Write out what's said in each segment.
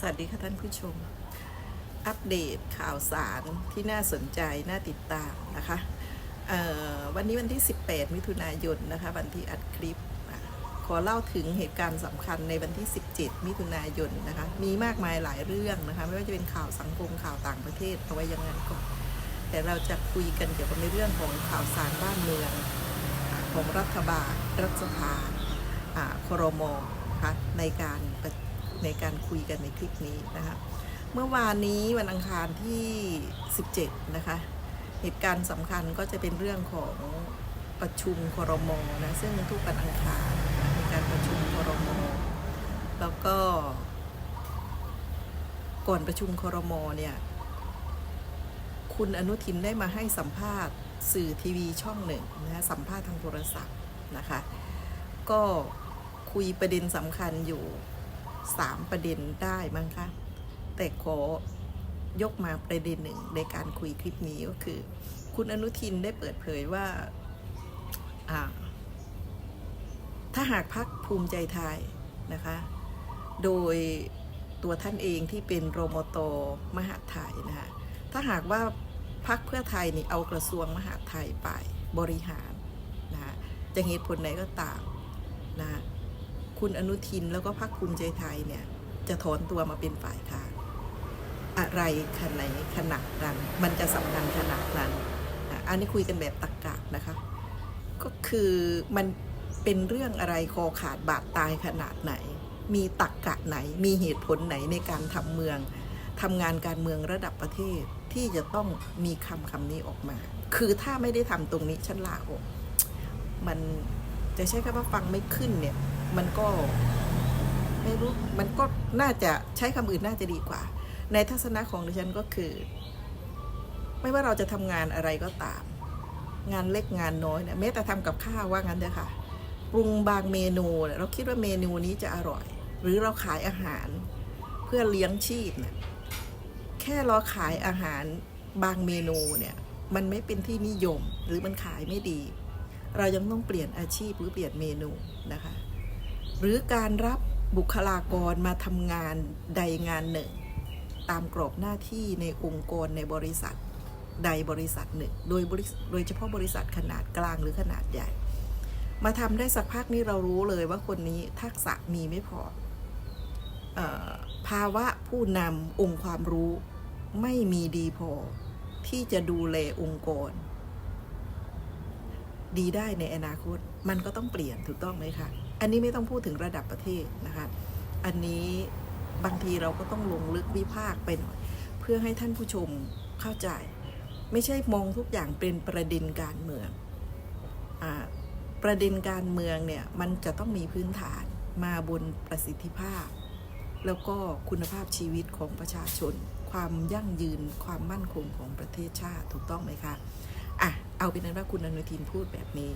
สวัสดีค่ะท่านผู้ชม อัปเดตข่าวสารที่น่าสนใจ น่าติดตามนะคะวันนี้วันที่ 18 มิถุนายนนะคะ วันที่อัดคลิป ขอเล่าถึงเหตุการณ์สำคัญในวันที่ 17 มิถุนายนนะคะ มีมากมายหลายเรื่องนะคะ ไม่ว่าจะเป็นข่าวสังคมข่าวต่างประเทศเอาไว้ยังไงก่อนแต่เราจะคุยกันเกี่ยวกับในเรื่องของข่าวสารบ้านเมือง ของรัฐบาล รัฐสภาครมนะคะในการประ ในการคุยกันในคลิปนี้นะคะ เมื่อวานนี้วันอังคารที่ 17 นะคะ เหตุการณ์สำคัญก็จะเป็นเรื่องของประชุมครมนะซึ่งทุกวันอังคารนะมีการประชุมครมแล้วก็ก่อนประชุมครมเนี่ยคุณอนุทินได้มาให้สัมภาษณ์สื่อทีวีช่องหนึ่งนะสัมภาษณ์ทางโทรศัพท์นะคะ ก็คุยประเด็นสำคัญอยู่ สามประเด็นได้มั้งคะแต่ขอยกมาประเด็นหนึ่งในการคุยคลิปนี้ก็คือ คุณอนุทินได้เปิดเผยว่า ถ้าหากพักภูมิใจไทยนะคะ โดยตัวท่านเองที่เป็นโรมโตมหาไทยนะคะถ้าหากว่าพักเพื่อไทยนี่เอากระทรวงมหาไทยไปบริหารนะคะจะเหตุผลไหนก็ตามนะ คุณอนุทินแล้วก็พักภูมิใจไทยเนี่ย จะถอนตัวมาเป็นฝ่ายค้านอะไรขนาดขนาดนั้น มันจะสำคัญขนาดนั้น อันนี้คุยกันแบบตักกะนะคะ ก็คือมันเป็นเรื่องอะไรคอขาดบาดตายขนาดไหน มีตักกะไหน มีเหตุผลไหนในการทำเมืองทำงานการเมืองระดับประเทศที่จะต้องมีคำคำนี้ออกมา คือถ้าไม่ได้ทำตรงนี้ฉันลาออก มันจะใช้คำว่าฟังไม่ขึ้นเนี่ย มันก็ไม่รู้มันก็น่าจะใช้คำอื่นน่าจะดีกว่า ในทัศนะของดิฉันก็คือ ไม่ว่าเราจะทำงานอะไรก็ตาม งานเล็กงานน้อยเนี่ยแม้แต่ทำกับข้าวว่างั้นเถอะค่ะปรุงบางเมนูเราคิดว่าเมนูนี้จะอร่อย หรือเราขายอาหารเพื่อเลี้ยงชีพเนี่ยแค่เราขายอาหารบางเมนูเนี่ยมันไม่เป็นที่นิยมหรือมันขายไม่ดี เรายังต้องเปลี่ยนอาชีพหรือเปลี่ยนเมนูนะคะ หรือการรับบุคลากรมาทำงานใดงานหนึ่ง ตามกรอบหน้าที่ในองค์กรในบริษัทใดบริษัทหนึ่ง โดยโดยเฉพาะบริษัทขนาดกลางหรือขนาดใหญ่ มาทำได้สักพักนี้เรารู้เลยว่าคนนี้ทักษะมีไม่พออภาวะผู้นำองค์ความรู้ไม่มีดีพอ ที่จะดูแลองค์กร ดีได้ในอนาคต มันก็ต้องเปลี่ยนถูกต้องไหมคะ อันนี้ไม่ต้องพูดถึงระดับประเทศนะคะ อันนี้บางทีเราก็ต้องลงลึกวิพากษ์ไปหน่อย เพื่อให้ท่านผู้ชมเข้าใจ ไม่ใช่มองทุกอย่างเป็นประเด็นการเมืองอประเด็นการเมืองเนี่ยมันจะต้องมีพื้นฐานมาบนประสิทธิภาพ แล้วก็คุณภาพชีวิตของประชาชน ความยั่งยืนความมั่นคงของประเทศชาติถูกต้องไหมคะอะเอาเป็นนั้นว่าคุณอนุทินพูดแบบนี้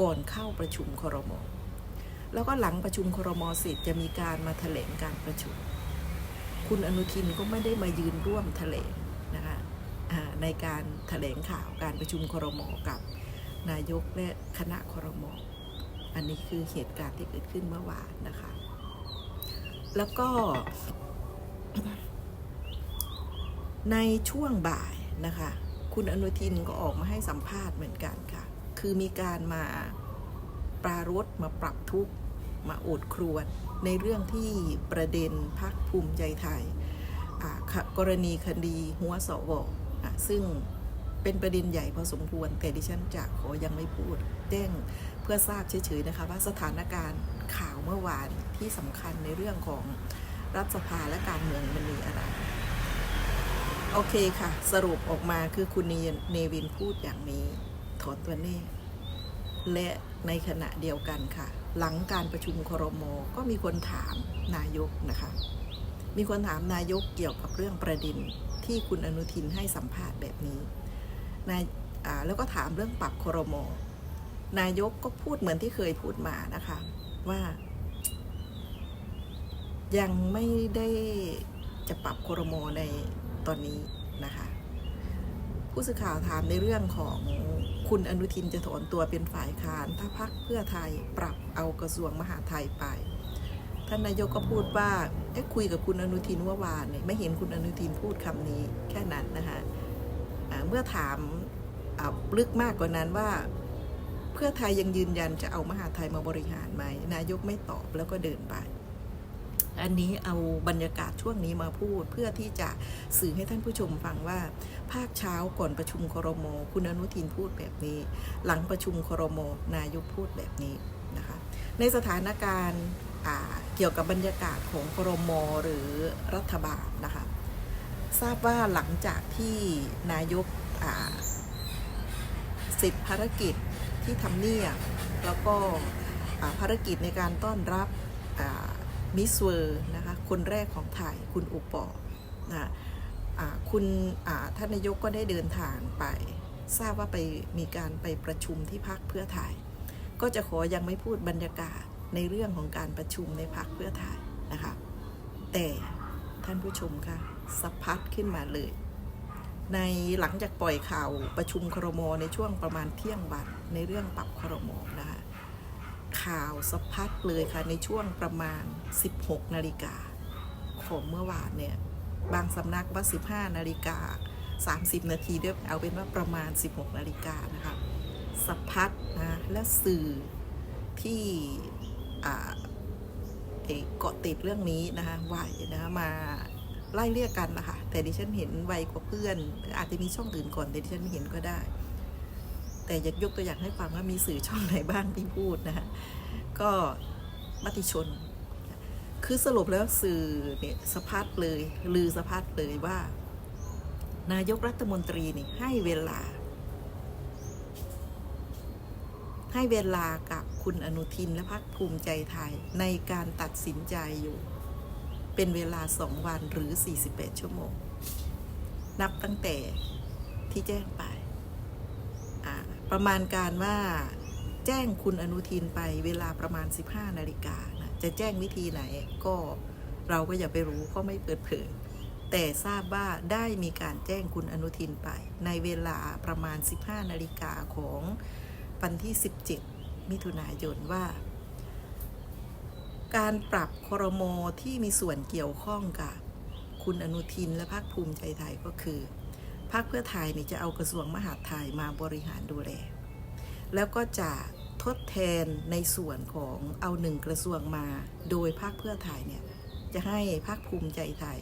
ก่อนเข้าประชุมครม แล้วก็หลังประชุมครมเสร็จจะมีการมาแถลงการประชุม คุณอนุทินก็ไม่ได้มายืนร่วมแถลงนะคะในการแถลงข่าวการประชุมครมกับนายกและคณะครมอันนี้คือเหตุการณ์ที่เกิดขึ้นเมื่อวานนะคะ แล้วก็ ในช่วงบ่ายนะคะ คุณอนุทินก็ออกมาให้สัมภาษณ์เหมือนกันค่ะ คือมีการมา ปรารถมาปรับทุกข์มาโอดครวญในเรื่องที่ประเด็นพักภูมิใจไทยกรณีคดีหัวสวซึ่งเป็นประเด็นใหญ่พอสมควร แต่ดิฉันจะขอยังไม่พูดแจ้งเพื่อทราบเฉยๆนะคะว่าสถานการณ์ข่าวเมื่อวานที่สำคัญในเรื่องของรัฐสภาและการเมืองมันมีอะไร โอเคค่ะ สรุปออกมาคือคุณเนวินพูดอย่างนี้ ถอนตัวแน่ และในขณะเดียวกันค่ะ หลังการประชุมครมก็มีคนถามนายกนะคะ มีคนถามนายกเกี่ยวกับเรื่องประเด็นที่คุณอนุทินให้สัมภาษณ์แบบนี้นายแล้วก็ถามเรื่องปรับครมนายกก็พูดเหมือนที่เคยพูดมานะคะ ว่า ยังไม่ได้จะปรับครมในตอนนี้นะคะ ผู้สื่อข่าวถามในเรื่องของ คุณอนุทินจะถอนตัวเป็นฝ่ายค้าน ถ้าพักเพื่อไทยปรับเอากระทรวงมหาไทยไป ท่านนายกก็พูดว่าเอ๊ะคุยกับคุณอนุทินเมื่อวานเนี่ยไม่เห็นคุณอนุทินพูดคำนี้แค่นั้นนะคะอ่าเมื่อถามลึกมากกว่านั้นว่าเพื่อไทยยังยืนยันจะเอามหาไทยมาบริหารไหมนายกไม่ตอบแล้วก็เดินไป อันนี้เอาบรรยากาศช่วงนี้มาพูด เพื่อที่จะสื่อให้ท่านผู้ชมฟังว่า ภาคเช้าก่อนประชุมครม คุณอนุทินพูดแบบนี้ หลังประชุมครม นายกพูดแบบนี้นะคะ ในสถานการณ์เกี่ยวกับบรรยากาศของครม หรือรัฐบาลนะคะทราบว่าหลังจากที่นายกเสร็จภารกิจที่ทำเนียบแล้วก็ภารกิจในการต้อนรับ มิสเวอร์นะคะคนแรกของไทยคุณอุปปอนะอ่าคุณท่านนายกก็ได้เดินทางไป ทราบว่าไปมีการไปประชุมที่พักเพื่อไทย ก็จะขอยังไม่พูดบรรยากาศในเรื่องของการประชุมในพักเพื่อไทยนะคะแต่ท่านผู้ชมคะสะพัดขึ้นมาเลย ในหลังจากปล่อยข่าวประชุมครมในช่วงประมาณเที่ยงวันในเรื่องปรับครมนะคะ ข่าวสะพัดเลยค่ะในช่วงประมาณ 16 นาฬิกาของเมื่อวานเนี่ย บางสำนักว่า 15 นาฬิกา 30 นาทีด้วยเอาเป็นว่าประมาณ 16 นาฬิกานะคะสะพัดนะและสื่อที่เกาะติดเรื่องนี้นะคะไหวนะคะมาไล่เรียกกันนะคะแต่ดิฉันเห็นไวกว่าเพื่อน อาจจะมีช่องอื่นก่อนแต่ดิฉันไม่เห็นก็ได้ แต่อยากยกตัวอย่างให้ฟังว่ามีสื่อช่องไหนบ้างที่พูดนะคะก็มติชน คือสรุปแล้วสื่อเนี่ยสะพัดเลยลือสะพัดเลยว่า นายกรัฐมนตรีนี่ให้เวลา ให้เวลากับคุณอนุทินและพรรคภูมิใจไทยในการตัดสินใจอยู่ เป็นเวลาสองวันหรือ 48 ชั่วโมง นับตั้งแต่ที่แจ้งไป ประมาณการว่าแจ้งคุณอนุทินไปเวลาประมาณ 15 นาฬิกานะจะแจ้งวิธีไหนก็เราก็อย่าไปรู้เพราะไม่เปิดเผย แต่ทราบว่าได้มีการแจ้งคุณอนุทินไป ในเวลาประมาณ 15 นาฬิกาของวันที่ 17 มิถุนายนว่า การปรับครมที่มีส่วนเกี่ยวข้องกับคุณอนุทินและพรรคภูมิใจไทยก็คือ พรรคเพื่อไทยนี่จะเอากระทรวงมหาดไทยมาบริหารดูแล แล้วก็จะทดแทนในส่วนของเอาหนึ่งกระทรวงมา โดยพรรคเพื่อไทยเนี่ยจะให้พรรคภูมิใจไทย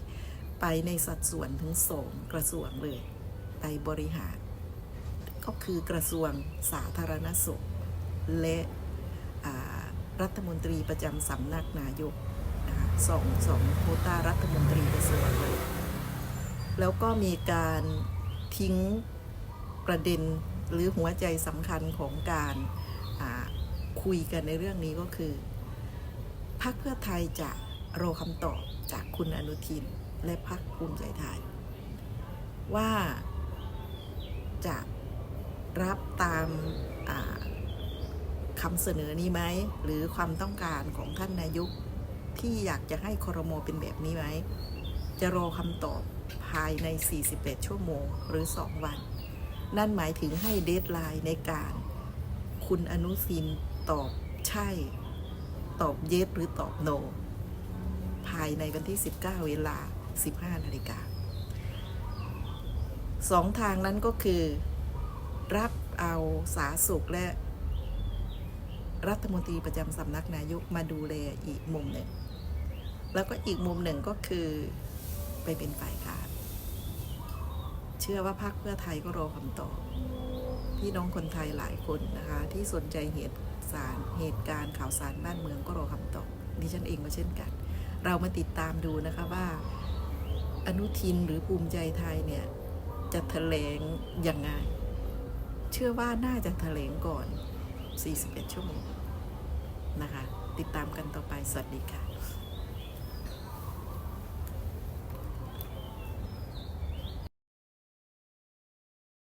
ไปในสัดส่วนถึงสองกระทรวงเลยไปบริหาร ก็คือกระทรวงสาธารณสุข และรัฐมนตรีประจำสำนักนายกนะะสองสองโควต้ารัฐมนตรีกระทรวงเลยแล้วก็มีการ ทิ้งประเด็นหรือหัวใจสำคัญของการคุยกันในเรื่องนี้ก็คือพรรคเพื่อไทยจะรอคำตอบจากคุณอนุทิน และพรรคภูมิใจไทย ว่าจะรับตามาคำเสนอนี้ไหม หรือความต้องการของท่านนายกที่อยากจะให้ครมเป็นแบบนี้ไหม จะรอคำตอบภายใน 48 ชั่วโมงหรือ 2 วัน นั่นหมายถึงให้เดทไลน์ในการ คุณอนุสินตอบใช่ ตอบเยสหรือตอบโน ภายในวันที่ 19 เวลา 15 นาฬิกาสองทางนั้นก็คือ รับเอาสาสุขและรัฐมนตรีประจำสำนักนายกมาดูแลอีกมุมหนึ่ง แล้วก็อีกมุมหนึ่งก็คือ ไปเป็นฝ่ายค้านเชื่อว่าพรรคเพื่อไทยก็รอคำตอบพี่น้องคนไทยหลายคนนะคะ ที่สนใจเหตุสารเหตุการณ์ข่าวสารบ้านเมืองก็รอคำตอบดิฉันเองก็เช่นกัน เรามาติดตามดูนะคะว่าอนุทินหรือภูมิใจไทยเนี่ย จะแถลงยังไง เชื่อว่าน่าจะแถลงก่อน 41 ชั่วโมงนะคะ ติดตามกันต่อไป สวัสดีค่ะ